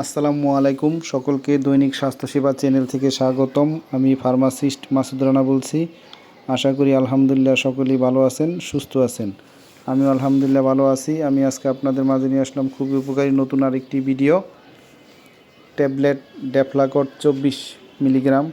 আসসালামু আলাইকুম। সকলকে দৈনিক স্বাস্থ্যসেবা চ্যানেল থেকে স্বাগতম। আমি ফার্মাসিস্ট মাসুদ রানা বলছি। আশা করি আলহামদুলিল্লাহ সকলেই ভালো আছেন, সুস্থ আছেন। আমি আলহামদুলিল্লাহ ভালো আছি। আমি আজকে আপনাদের মাঝে নিয়ে আসলাম খুবই উপকারী নতুন আরেকটি ভিডিও। ট্যাবলেট ডেফলাকট চব্বিশ মিলিগ্রাম।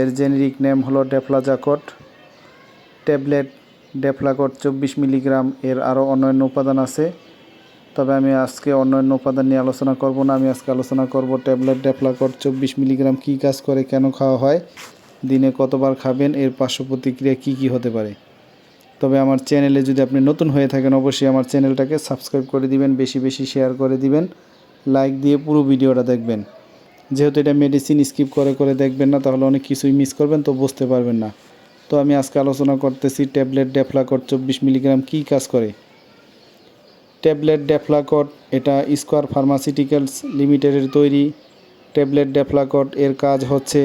এর জেনেরিক নেম হলো ডেফলাজাকট। ট্যাবলেট ডেফলাকট চব্বিশ মিলিগ্রাম, এর আরও অন্যান্য উপাদান আছে। তবে আমি আজকে অন্যান্য উপাদান নিয়ে আলোচনা করব না। আমি আজকে আলোচনা করব ট্যাবলেট ডেফলাকট চব্বিশ মিলিগ্রাম কী কাজ করে, কেন খাওয়া হয়, দিনে কতবার খাবেন, এর পার্শ্ব প্রতিক্রিয়া কী কী হতে পারে। তবে আমার চ্যানেলে যদি আপনি নতুন হয়ে থাকেন, অবশ্যই আমার চ্যানেলটাকে সাবস্ক্রাইব করে দিবেন, বেশি বেশি শেয়ার করে দিবেন, লাইক দিয়ে পুরো ভিডিওটা দেখবেন। যেহেতু এটা মেডিসিন স্কিপ করে করে দেখবেন না, তাহলে অনেক কিছুই মিস করবেন, তো বুঝতে পারবেন না। তো আমি আজকে আলোচনা করতেছি ট্যাবলেট ডেফলাকট চব্বিশ মিলিগ্রাম কী কাজ করে। ট্যাবলেট ডেফলাকট এটা স্কোয়ার ফার্মাসিউটিক্যালস লিমিটেডের তৈরি ট্যাবলেট ডেফলাকট এর কাজ হচ্ছে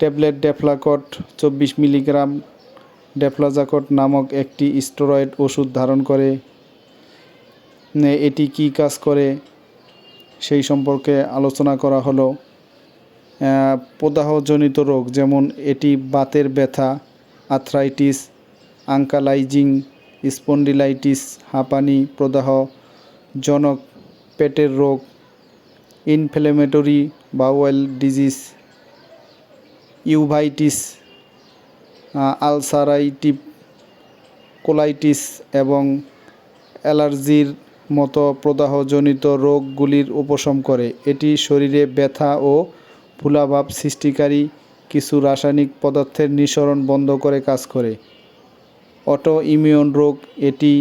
ট্যাবলেট ডেফলাকট চব্বিশ মিলিগ্রাম ডেফলাজাকট নামক একটি স্টেরয়েড ওষুধ ধারণ করে। এটি কি কাজ করে? সেই সম্পর্কে আলোচনা করা হলো। প্রদাহজনিত রোগ যেমন এটি বাতের ব্যথা আথরাইটিস আঙ্কালাইজিং স্পন্ডিলাইটিস, হাঁপানি, প্রদাহ, জনক, পেটের রোগ, inflammatory bowel disease, uveitis ulcerative colitis এবং অ্যালার্জির মতো প্রদাহজনিত রোগগুলির উপশম করে। এটি শরীরে ব্যথা ও ফুলাভাব সৃষ্টিকারী কিছু রাসায়নিক পদার্থের নিঃসরণ বন্ধ করে কাজ করে। অটো ইমিউন রোগ, এটি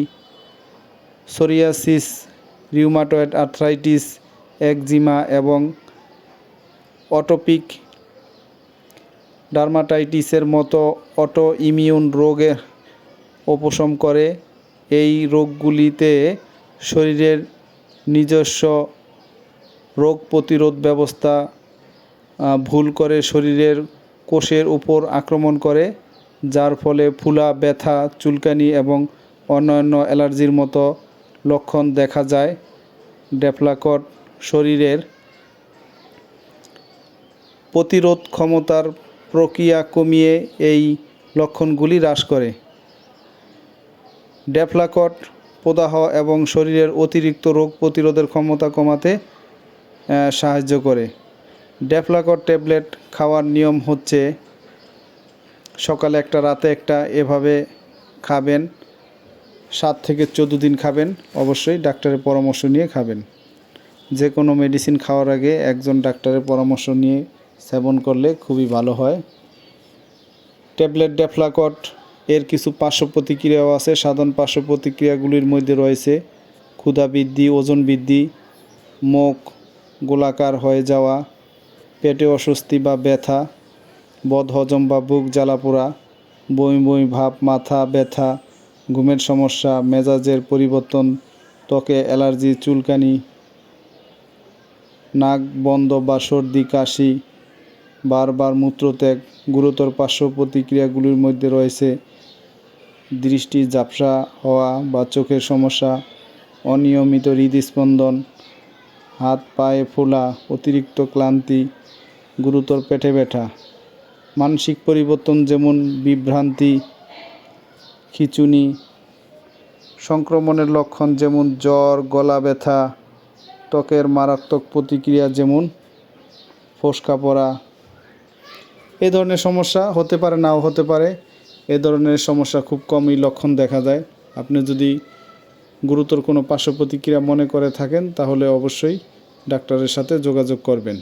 সোরিয়াসিস রিউমাটয়েড আর্থ্রাইটিস একজিমা এবং অটোপিক ডার্মাটাইটিসের মতো অটো ইমিউন রোগের উপশম করে। এই রোগগুলিতে শরীরের নিজস্ব রোগ প্রতিরোধ ব্যবস্থা ভুল করে শরীরের কোষের উপর আক্রমণ করে। যার ফলে ফুলা, ব্যথা, চুলকানি এবং অন্যান্য অ্যালার্জির মতো লক্ষণ দেখা যায় ডেফলাকট শরীরের। প্রতিরোধ ক্ষমতার প্রক্রিয়া কমিয়ে এই লক্ষণগুলি হ্রাস করে। ডেফলাকট প্রদাহ এবং শরীরের অতিরিক্ত রোগ প্রতিরোধের ক্ষমতা কমাতে সাহায্য করে। ডেফলাকট ট্যাবলেট খাওয়ার নিয়ম হচ্ছে সকালে একটা, রাতে একটা, এভাবে খাবেন। সাত থেকে চোদ্দ দিন খাবেন। অবশ্যই ডাক্তারের পরামর্শ নিয়ে খাবেন। যে কোনো মেডিসিন খাওয়ার আগে একজন ডাক্তারের পরামর্শ নিয়ে সেবন করলে খুবই ভালো হয়। ট্যাবলেট ডেফলাকট এর কিছু পার্শ্ব প্রতিক্রিয়াও আছে। সাধারণ পার্শ্ব প্রতিক্রিয়াগুলির মধ্যে রয়েছে ক্ষুধা বৃদ্ধি, ওজন বৃদ্ধি, মুখ গোলাকার হয়ে যাওয়া, পেটে অস্বস্তি বা ব্যথা বদহজম বা বুক জ্বালাপোড়া বমি বমি ভাব, মাথা ব্যথা, ঘুমের সমস্যা, মেজাজের পরিবর্তন, ত্বকে অ্যালার্জি, চুলকানি, নাক বন্ধ বা সর্দি, কাশি, বারবার মূত্রত্যাগ, গুরুতর পার্শ্ব প্রতিক্রিয়াগুলির মধ্যে রয়েছে দৃষ্টি ঝাপসা হওয়া বা চোখের সমস্যা, অনিয়মিত হৃদস্পন্দন হাত পায়ে ফোলা, অতিরিক্ত ক্লান্তি, গুরুতর পেটে ব্যথা। মানসিক পরিবর্তন যেমন বিভ্রান্তি, খিচুনি, সংক্রমণের লক্ষণ যেমন জ্বর, গলা ব্যথা, ত্বকের মারাত্মক প্রতিক্রিয়া যেমন ফোসকা পড়া। এ ধরনের সমস্যা হতে পারে, নাও হতে পারে। এ ধরনের সমস্যা খুব কমই লক্ষণ দেখা যায়। আপনি যদি গুরুতর কোনো পার্শ্ব প্রতিক্রিয়া মনে করে থাকেন, তাহলে অবশ্যই ডাক্তারের সাথে যোগাযোগ করবেন।